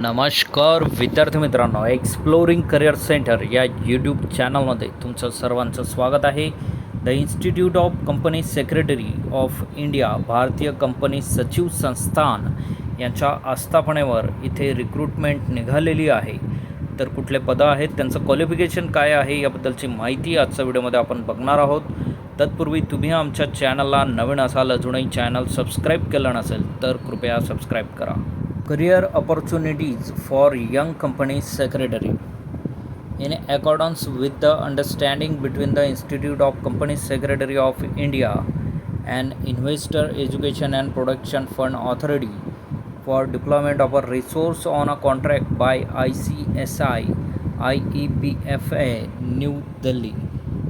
नमस्कार विद्यार्थी मित्रांनो. एक्सप्लोरिंग करिअर सेंटर या यूट्यूब चॅनलमध्ये तुमचं सर्वांचं स्वागत आहे. The institute of company secretary of India भारतीय कंपनी सचिव संस्थान यांच्या आस्थापनेवर इथे रिक्रुटमेंट निघालेली आहे. तर कुठले पदं आहेत त्यांचं क्वालिफिकेशन काय आहे याबद्दलची माहिती आजच्या व्हिडिओमध्ये आपण बघणार आहोत. तत्पूर्वी तुम्ही आमच्या चॅनलला नवीन असाल अजूनही चॅनल सबस्क्राईब केलं नसेल तर कृपया सबस्क्राईब करा. Career opportunities for young company secretary. In accordance with the understanding between the institute of company secretary of india and investor education and production fund authority for deployment of a resource on a contract by icsi iepfa new delhi.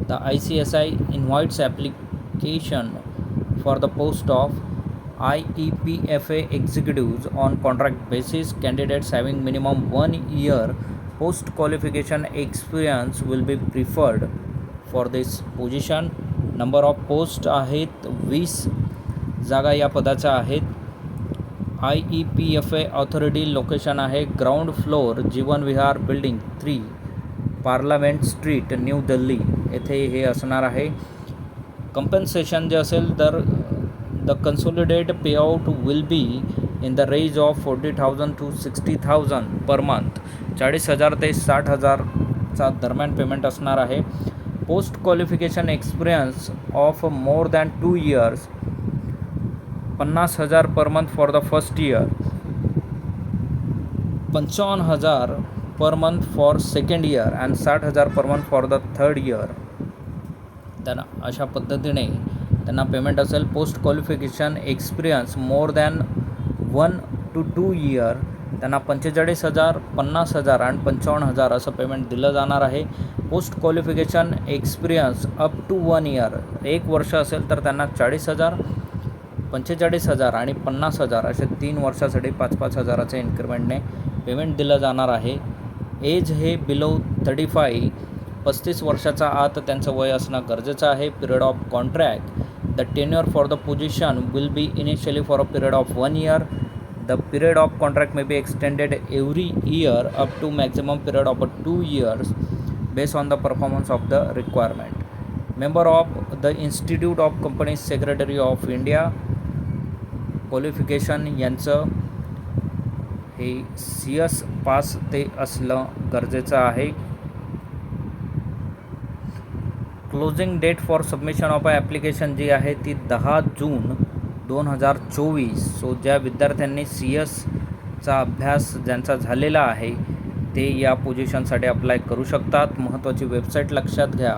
The icsi invites application for the post of IEPFA executives on contract basis. Candidates having minimum one year post qualification experience will be preferred for this position. Number of post आहेत वीस जागा या पदाच्या आहेत I E P F A authority location आहे ground floor Jeevan Vihar building three parliament street new Delhi येथे हे असणार आहे कंपन्सेशन जे असेल तर the consolidate payout will be in the range of forty thousand to sixty thousand per month चाळीस हजार ते साठ हजारचा दरम्यान पेमेंट असणार आहे. Post qualification experience of more than two years पन्नास हजार per month for the first year पंचावन्न हजार per month for second year and साठ हजार per month for the third year त्यांना अशा पद्धतीने त्यांना पेमेंट असेल. Post qualification experience more than one two two year त्यांना पंचेचाळीस हजार पन्नास हजार आणि पंचावन्न हजार असं पेमेंट दिलं जाणार आहे. Post qualification experience up to one year एक वर्ष असेल तर त्यांना चाळीस हजार पंचेचाळीस हजार आणि पन्नास हजार असे तीन वर्षासाठी पाच पाच हजाराच्या इन्क्रिमेंटने पेमेंट दिलं जाणार आहे. एज हे बिलो थर्टी फाय पस्तीस वर्षाचा आत त्यांचं वय असणं गरजेचं आहे. Period of contract the tenure for the position will be initially for a period of one year the period of contract may be extended every year up to maximum period of a two years based on the performance of the requirement member of the institute of company secretary of India qualification यांचं हे C S pass ते असलं गरजेचं आहे. Closing date for submission of a application जी आहे ती दहा जून दोन हजार चोवीस. सो ज्या विद्यार्थ्यांनी सी एसचा अभ्यास ज्यांचा झालेला आहे ते या पोझिशनसाठी अप्लाय करू शकतात. महत्त्वाची वेबसाईट लक्षात घ्या.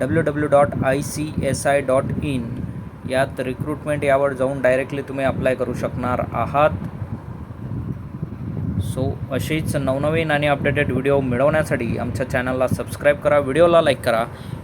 W W dot I C S I dot in. यात रिक्रुटमेंट यावर जाऊन डायरेक्टली तुम्ही अप्लाय करू शकणार आहात. सो अशीच नवनवीन आणि अपडेटेड व्हिडिओ मिळवण्यासाठी आमच्या चॅनलला सबस्क्राईब करा व्हिडिओला लाईक करा.